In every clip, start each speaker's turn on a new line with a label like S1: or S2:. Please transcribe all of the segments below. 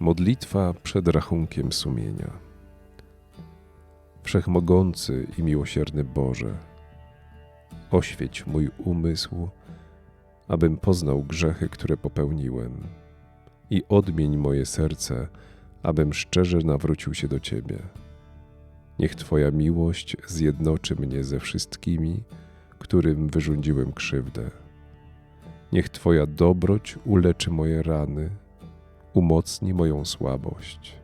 S1: Modlitwa przed rachunkiem sumienia. Wszechmogący i miłosierny Boże, oświeć mój umysł, abym poznał grzechy, które popełniłem, i odmień moje serce, abym szczerze nawrócił się do Ciebie. Niech Twoja miłość zjednoczy mnie ze wszystkimi, którym wyrządziłem krzywdę. Niech Twoja dobroć uleczy moje rany umocni moją słabość.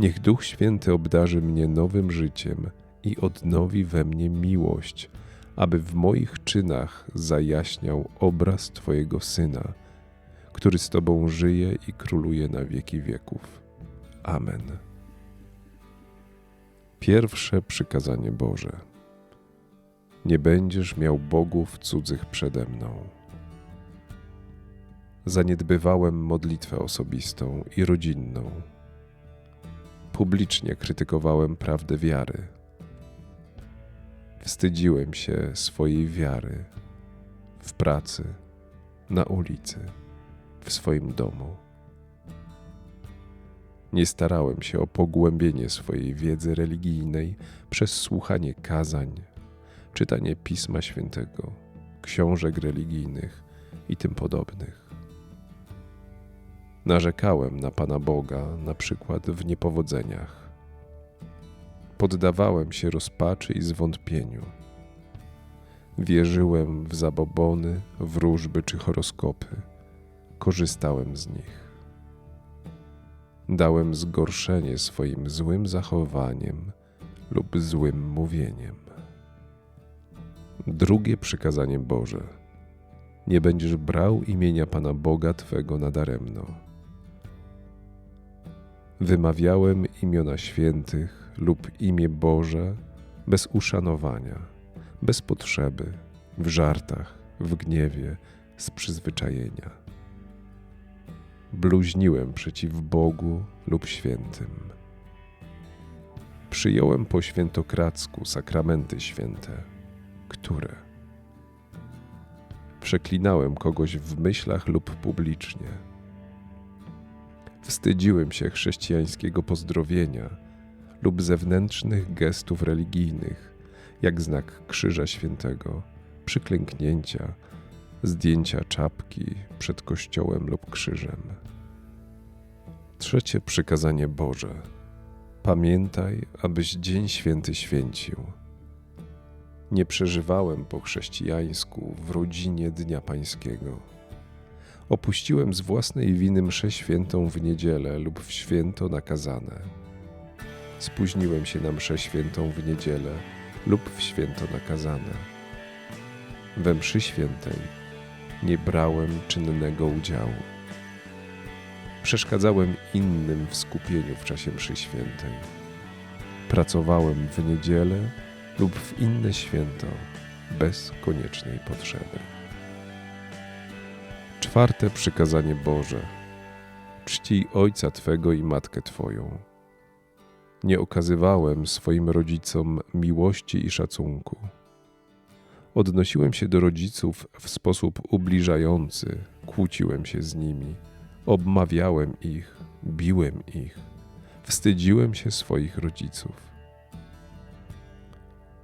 S1: Niech Duch Święty obdarzy mnie nowym życiem i odnowi we mnie miłość, aby w moich czynach zajaśniał obraz Twojego Syna, który z Tobą żyje i króluje na wieki wieków. Amen. Pierwsze przykazanie Boże. Nie będziesz miał bogów cudzych przede mną zaniedbywałem modlitwę osobistą i rodzinną. Publicznie krytykowałem prawdę wiary. Wstydziłem się swojej wiary w pracy, na ulicy, w swoim domu. Nie starałem się o pogłębienie swojej wiedzy religijnej przez słuchanie kazań, czytanie Pisma Świętego, książek religijnych i tym podobnych. Narzekałem na Pana Boga, na przykład w niepowodzeniach. Poddawałem się rozpaczy i zwątpieniu. Wierzyłem w zabobony, wróżby czy horoskopy. Korzystałem z nich. Dałem zgorszenie swoim złym zachowaniem lub złym mówieniem. Drugie przykazanie Boże. Nie będziesz brał imienia Pana Boga Twego nadaremno wymawiałem imiona świętych lub imię Boże bez uszanowania, bez potrzeby, w żartach, w gniewie, z przyzwyczajenia. Bluźniłem przeciw Bogu lub świętym. Przyjąłem po świętokradzku sakramenty święte, które przeklinałem kogoś w myślach lub publicznie Wstydziłem się chrześcijańskiego pozdrowienia lub zewnętrznych gestów religijnych, jak znak Krzyża Świętego, przyklęknięcia, zdjęcia czapki przed kościołem lub krzyżem. Trzecie przykazanie Boże. Pamiętaj, abyś Dzień Święty święcił. Nie przeżywałem po chrześcijańsku w rodzinie Dnia Pańskiego opuściłem z własnej winy mszę świętą w niedzielę lub w święto nakazane. Spóźniłem się na mszę świętą w niedzielę lub w święto nakazane. We mszy świętej nie brałem czynnego udziału. Przeszkadzałem innym w skupieniu w czasie mszy świętej. Pracowałem w niedzielę lub w inne święto bez koniecznej potrzeby. Czwarte przykazanie Boże. Czcij ojca Twego i matkę Twoją. Nie okazywałem swoim rodzicom miłości i szacunku. Odnosiłem się do rodziców w sposób ubliżający, kłóciłem się z nimi, obmawiałem ich, biłem ich, wstydziłem się swoich rodziców.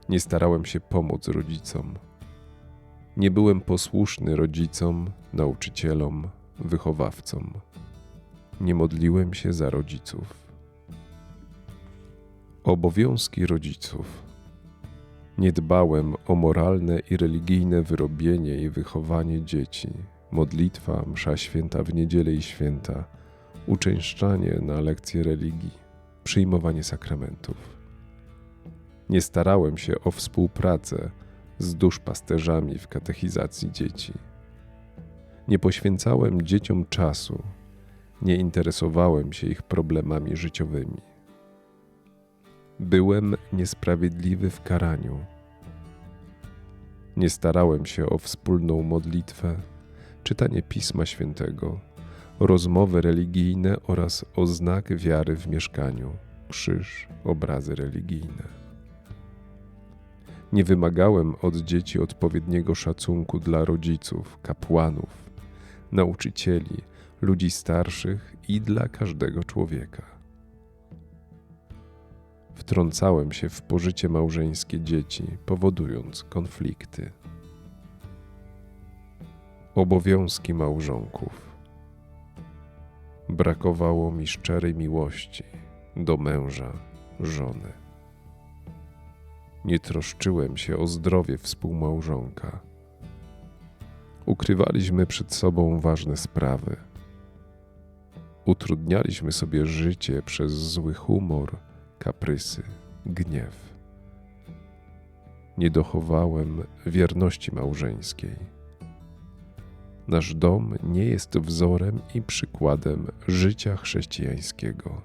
S1: Nie starałem się pomóc rodzicom nie byłem posłuszny rodzicom, nauczycielom, wychowawcom. Nie modliłem się za rodziców. Obowiązki rodziców. Nie dbałem o moralne i religijne wyrobienie i wychowanie dzieci, modlitwa, msza święta w niedzielę i święta, uczęszczanie na lekcje religii, przyjmowanie sakramentów. Nie starałem się o współpracę z duszpasterzami w katechizacji dzieci. Nie poświęcałem dzieciom czasu, nie interesowałem się ich problemami życiowymi. Byłem niesprawiedliwy w karaniu. Nie starałem się o wspólną modlitwę, czytanie Pisma Świętego, rozmowy religijne oraz o znak wiary w mieszkaniu, krzyż, obrazy religijne. Nie wymagałem od dzieci odpowiedniego szacunku dla rodziców, kapłanów, nauczycieli ludzi starszych i dla każdego człowieka. Wtrącałem się w pożycie małżeńskie dzieci, powodując konflikty. Obowiązki małżonków. Brakowało mi szczerej miłości do męża, żony. Nie troszczyłem się o zdrowie współmałżonka. Ukrywaliśmy przed sobą ważne sprawy. Utrudnialiśmy sobie życie przez zły humor, kaprysy, gniew. Nie dochowałem wierności małżeńskiej. Nasz dom nie jest wzorem i przykładem życia chrześcijańskiego.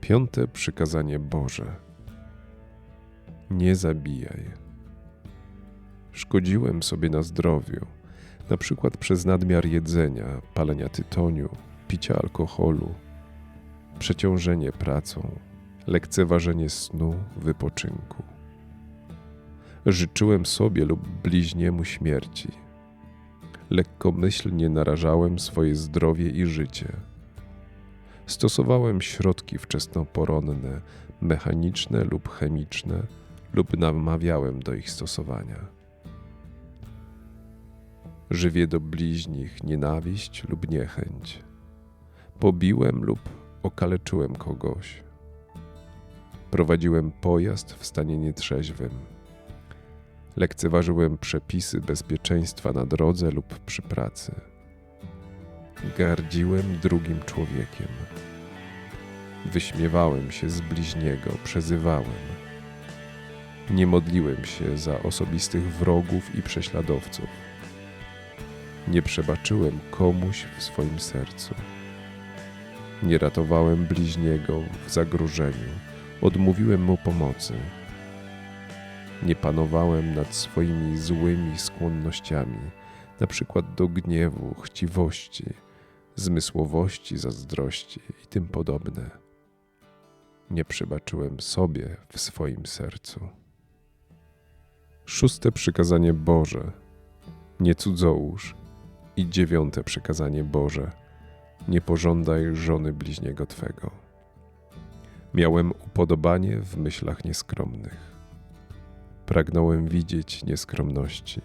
S1: Piąte przykazanie Boże. Nie zabijaj. Szkodziłem sobie na zdrowiu, na przykład przez nadmiar jedzenia, palenia tytoniu, picia alkoholu, przeciążenie pracą, lekceważenie snu, wypoczynku. Życzyłem sobie lub bliźniemu śmierci. Lekkomyślnie narażałem swoje zdrowie i życie. Stosowałem środki wczesnoporonne, mechaniczne lub chemiczne, lub namawiałem do ich stosowania. Żywię do bliźnich nienawiść lub niechęć. Pobiłem lub okaleczyłem kogoś. Prowadziłem pojazd w stanie nietrzeźwym. Lekceważyłem przepisy bezpieczeństwa na drodze lub przy pracy. Gardziłem drugim człowiekiem. Wyśmiewałem się z bliźniego, przezywałem. Nie modliłem się za osobistych wrogów i prześladowców. Nie przebaczyłem komuś w swoim sercu. Nie ratowałem bliźniego w zagrożeniu, odmówiłem mu pomocy. Nie panowałem nad swoimi złymi skłonnościami, na przykład do gniewu, chciwości, zmysłowości, zazdrości i tym podobne. Nie przebaczyłem sobie w swoim sercu. Szóste przykazanie Boże, nie cudzołóż. I dziewiąte przykazanie Boże, nie pożądaj żony bliźniego Twego. Miałem upodobanie w myślach nieskromnych. Pragnąłem widzieć nieskromności.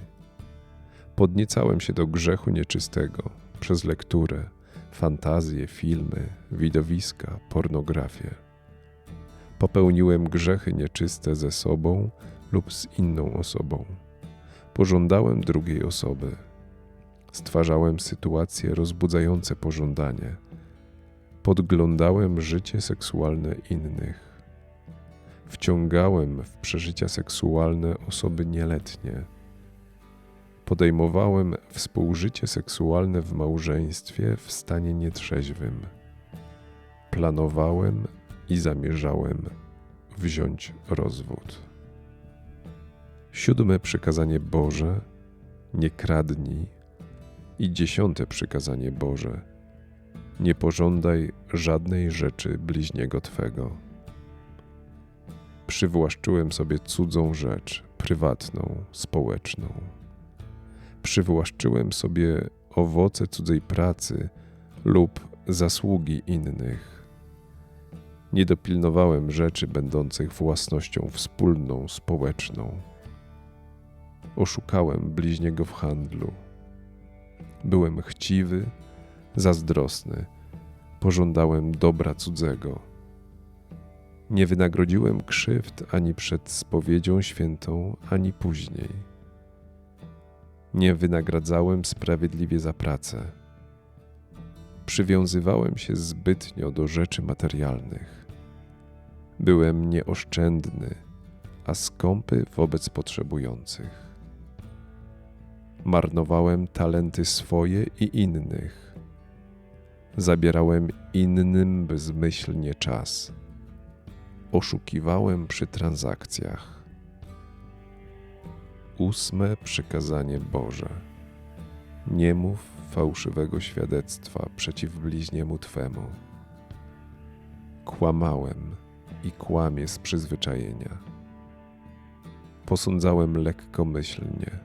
S1: Podniecałem się do grzechu nieczystego przez lekturę, fantazje, filmy, widowiska, pornografię. Popełniłem grzechy nieczyste ze sobą lub z inną osobą. Pożądałem drugiej osoby. Stwarzałem sytuacje rozbudzające pożądanie. Podglądałem życie seksualne innych. Wciągałem w przeżycia seksualne osoby nieletnie. Podejmowałem współżycie seksualne w małżeństwie w stanie nietrzeźwym. Planowałem i zamierzałem wziąć rozwód. Siódme przykazanie Boże, nie kradnij. I dziesiąte przykazanie Boże, nie pożądaj żadnej rzeczy bliźniego Twego. Przywłaszczyłem sobie cudzą rzecz, prywatną, społeczną. Przywłaszczyłem sobie owoce cudzej pracy lub zasługi innych. Nie dopilnowałem rzeczy będących własnością wspólną, społeczną oszukałem bliźniego w handlu. Byłem chciwy, zazdrosny, pożądałem dobra cudzego. Nie wynagrodziłem krzywd ani przed spowiedzią świętą, ani później. Nie wynagradzałem sprawiedliwie za pracę. Przywiązywałem się zbytnio do rzeczy materialnych. Byłem nieoszczędny, a skąpy wobec potrzebujących marnowałem talenty swoje i innych. Zabierałem innym bezmyślnie czas. Oszukiwałem przy transakcjach. Ósme przykazanie Boże. Nie mów fałszywego świadectwa przeciw bliźniemu Twemu. Kłamałem i kłamię z przyzwyczajenia. Posądzałem lekkomyślnie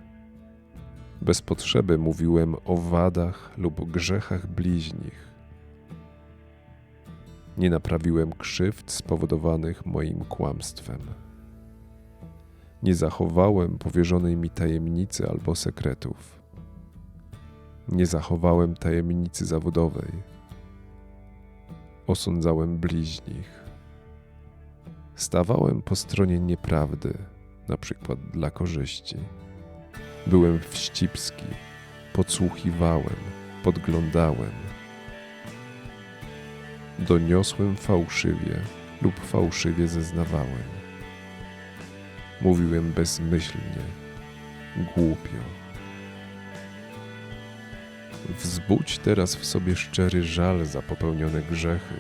S1: Bez potrzeby mówiłem o wadach lub grzechach bliźnich. Nie naprawiłem krzywd spowodowanych moim kłamstwem. Nie zachowałem powierzonej mi tajemnicy albo sekretów. Nie zachowałem tajemnicy zawodowej. Osądzałem bliźnich. Stawałem po stronie nieprawdy, na przykład dla korzyści. Byłem wścibski, podsłuchiwałem, podglądałem. Doniosłem fałszywie lub fałszywie zeznawałem. Mówiłem bezmyślnie, głupio. Wzbudź teraz w sobie szczery żal za popełnione grzechy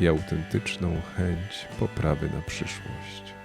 S1: i autentyczną chęć poprawy na przyszłość.